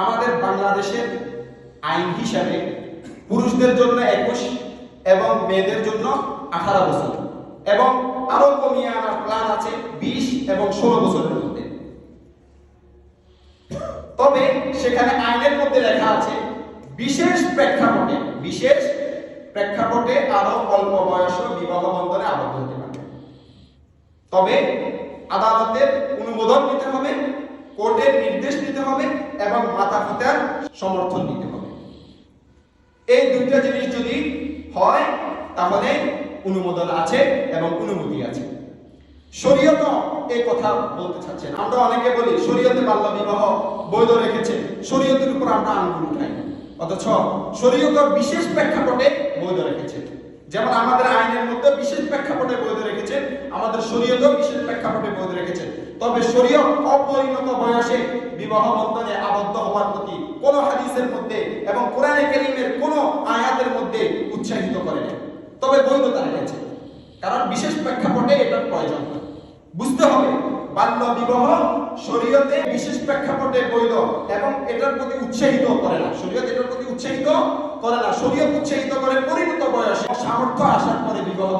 আমাদের বাংলাদেশের আইন হিসাবে পুরুষদের জন্য একুশ এবং মেয়েদের জন্য আঠারো বছর এবং আরও কমিয়ে আনার প্ল্যান আছে বিশ এবং ষোলো বছরের মধ্যে। তবে সেখানে আইনের মধ্যে লেখা আছে, বিশেষ প্রেক্ষাপটে বিশেষ প্রেক্ষাপটে আরও অল্প বয়স বিবাহ বন্ধনে আবদ্ধ হতে পারবে তবে আদালতের অনুমোদন নিতে হবে, কোর্টের নির্দেশ নিতে হবে এবং মাতা পিতার সমর্থন নিতে হবে। এই দুইটা জিনিস যদি হয়, তাহলে অনুমোদন আছে এবং অনুমতি আছে। শরীয়ত এই কথা বলতে চাচ্ছেন। আমরা অনেকে বলি, শরীয়তে বাল্য বিবাহ বৈধ রেখেছে। শরীয়তের উপর আমরা আঙ্গুল উঠাই। অথচ শরীয়ত বিশেষ প্রেক্ষাপটে বৈধ রেখেছে। যেমন আমাদের আইনের মধ্যে বিশেষ প্রেক্ষাপটে বৈধ রেখেছে, আমাদের শরীয়ত বিশেষ প্রেক্ষাপটে বৈধ রেখেছে। তবে শরীয়ত অপরিণত বয়সে বিবাহ বন্ধনে কোন হাদিসের মধ্যে এবং কোরআনে কারীমের কোন আয়াতের মধ্যে উৎসাহিত করে না তবে বৈধতা রেখেছে কারণ বিশেষ প্রেক্ষাপটে এটার প্রয়োজন বুঝতে হবে, বাল্য বিবাহ শরীয়তে বিশেষ প্রেক্ষাপটে বৈধ এবং এটার প্রতি উৎসাহিত করে না। শরীয়ত এটার প্রতি উৎসাহিত করে না। শরীয়ত উৎসাহিত করে পরিণত বয়সে সামর্থ্য আসার পরে বিবাহ